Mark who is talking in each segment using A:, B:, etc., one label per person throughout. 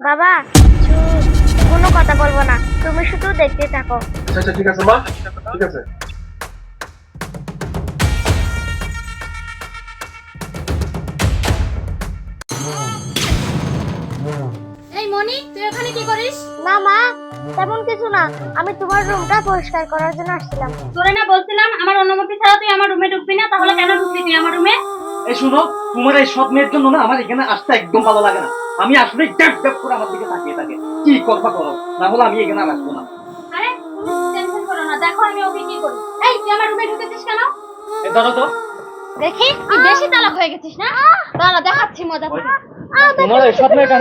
A: বাবা চুপ কোনো কথা বলব না। তুমি শুধু দেখতে থাকো।
B: আচ্ছা আচ্ছা ঠিক আছে মা। ঠিক আছে।
C: এই মনি তুই এখানে কি করিস?
A: না মা তেমন কিছু না। আমি তোমার রুমটা পরিষ্কার করার জন্য আসছিলাম।
C: তোরে না বলছিলাম আমার অনুমতি ছাড়া তুই আমার রুমে ঢুকবি না তাহলে কেন ঢুকবি তুই আমার রুমে?
D: এই শুনো তোমার এই সৎ মেয়ের জন্য না আমার এখানে আসতে একদম ভালো লাগে না। আমি আসলে ড্যাপ ড্যাপ করে আমার দিকে তাকিয়ে থাকে। কি কথা করো না হলে আমি এখানে আর আসব না।
C: আরে টেনশন করো না। দেখো আমি ওকে কি করি। এই তুই আমার রুমে ঢুকেছিস কেন?
D: এই ধরো তো
C: দেখি তুই বেশি চালাক হয়ে গেছিস না? দাঁড়া দেখাচ্ছি মজা। করে
D: তোমার এই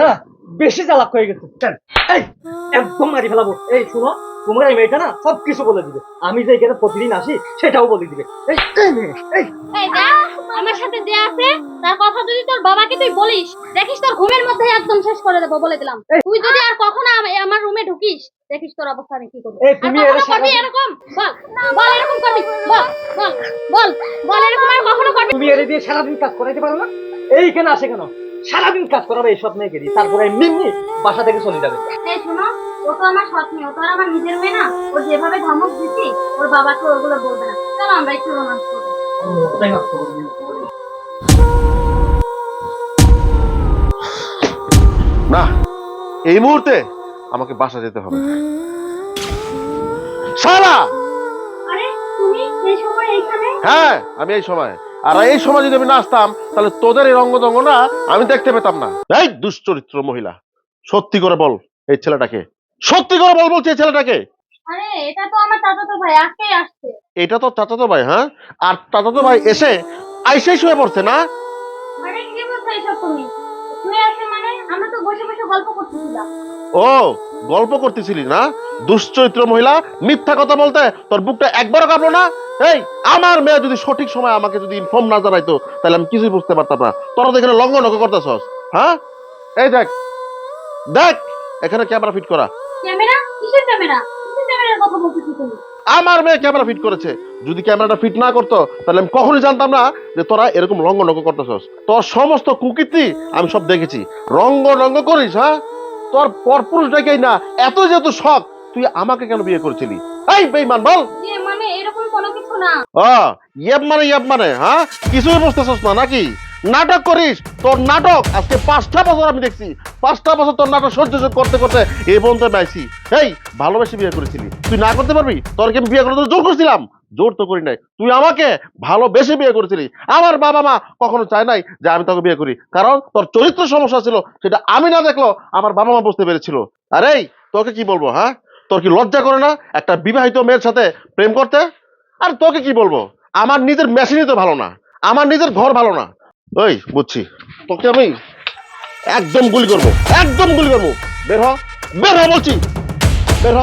D: না বেশি চালাক হয়ে গেছে। চল, এই একদম মারি ফেলাবো। এই শুনো তোমার এই মেয়েটা না সব কিছু বলে দিবে। আমি যে এখানে প্রতিদিন আসি সেটাও বলে দিবে। এই এই মেয়ে, এই।
C: এই দেখ। আমার সাথে যে আছে তার কথা যদি তোর বাবাকে তুই বলিস দেখিস তোর ঘুমের মধ্যে একদম শেষ করে দেবো বলে দিলাম। তুই যদি আর কখনো আম- আমার রুমে ঢুকিস দেখিস তোর অবস্থা আমি কি করব।
D: এই, তুমি এর
C: করবি এরকম? বল বল এরকম করবি বল বল বল বল এরকম আর কখনো করবি
D: তুমি এর দিয়ে সারাদিন কাজ করাইতে পারো না? এইখানে আসে কেন? সারাদিন কাজ করাবে এই সৎ মেয়েকে দিয়ে তারপরে এমনি বাসা থেকে চলে যাবে।
C: এই শোনো ও তো আমার সৎ মেয়ে ও তো আমার নিজের মেয়ে না। ও যেভাবে ধমক দিচ্ছি ওর বাবাকে ওগুলো বলবে না। চলো আমরা একটু রোমান্স করব
B: না এই মুহূর্তে আমাকে বাসা যেতে হবে। সারা!
C: আরে তুমি এই সময় এইখানে?
B: হ্যাঁ আমি এই সময়। আর এই সময় যদি আমি না আসতাম তাহলে তোদের এই রঙ্গদঙ্গ না আমি দেখতে পেতাম না। এই দুশ্চরিত্র মহিলা সত্যি করে বল এই ছেলেটাকে। সত্যি করে বল বলছি এই ছেলেটাকে।
C: আরে এটা তো আমার চাচাতো ভাই আজকেই আসছে।
B: এটা তো চাচাতো ভাই হ্যাঁ? আর চাচাতো ভাই এসে আইসেই শুয়ে পড়ছে না?
C: আরে কি বলছো এসব তুমি? তুই আসে মানে আমরা তো বসে বসে গল্প করতেছিলাম
B: ও গল্প করতেছিলি না? দুশ্চরিত্র মহিলা মিথ্যা কথা বলতে তোর বুকটা একবারও কাঁপলো না? এই আমার মেয়ে যদি সঠিক সময় আমাকে যদি ইনফর্ম না জানাইতো তাহলে আমি কিছুই বুঝতে পারতাম না। তোরা তো এখানে লঙ্ঘন করতেছস হ্যাঁ? এই দেখ দেখ এখানে ক্যামেরা ফিট করা।
C: ক্যামেরা? কিসের ক্যামেরা? ক্যামেরার কথা বলতেছি তুমি
B: আমার মেয়ে ক্যামেরা ফিট করেছে। যদি ক্যামেরাটা ফিট না করতো তাহলে আমি কখনোই জানতাম না যে তোরা এরকম রঙ্গ রঙ্গ করতেছস। তোর সমস্ত কুকীর্তি আমি সব দেখেছি। রঙ্গ রঙ্গ করিস হ্যাঁ? তোর পরপুরুষ ডেকেই না? এত যেহেতু শখ তুই আমাকে কেন বিয়ে করেছিলি? এই বেইমান বল।
C: মানে এরকম কোনো কিছু না।
B: ও ইয়েব মানে ইয়েব মানে হ্যাঁ? কিছুই বুঝতেছস না নাকি? নাটক করিস, তোর নাটক, আজকে পাঁচটা বছর আমি দেখছি, পাঁচটা বছর তোর নাটক সহ্য করতে করতে এই পর্যন্ত পাইছি এই ভালোবেসে বিয়ে করেছিলি। তুই না করতে পারবি? তোর কি আমি বিয়ে করতে জোর করছিলাম? জোর তো করি নাই। তুই আমাকে ভালোবেসে বিয়ে করেছিলি। আমার বাবা মা কখনো চায় নাই যে আমি তোকে বিয়ে করি। কারণ তোর চরিত্র সমস্যা ছিল, সেটা আমি না দেখল আমার বাবা মা বুঝতে পেরেছিল। আরে তোকে কি বলব হ্যাঁ? তোর কি লজ্জা করে না একটা বিবাহিত মেয়ের সাথে প্রেম করতে? আর তোকে কি বলব? আমার নিজের মেশিনই তো ভালো না। আমার নিজের ঘর ভালো না। ওই বুঝছি। তোকে আমি একদম গুলি করব, একদম গুলি করব। বের হ বের হ বলছি। বের হ।